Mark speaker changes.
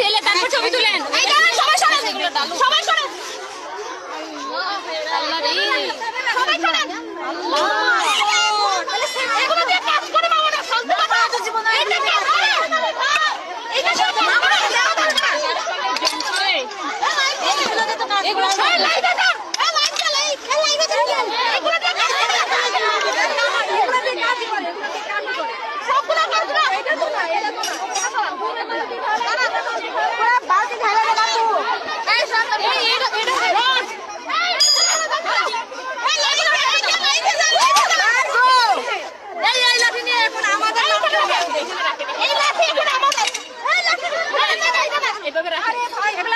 Speaker 1: ঢেলে তারপর ছবি তুলেন। সবাই সরান সবাই সরান। সবাই সরান। এগুলো হ্যাঁ, সবাই লাইভে যান। লাইভে লাইভে যান। এগুলো সবগুলো সবগুলো এটা তো না 阿里跑也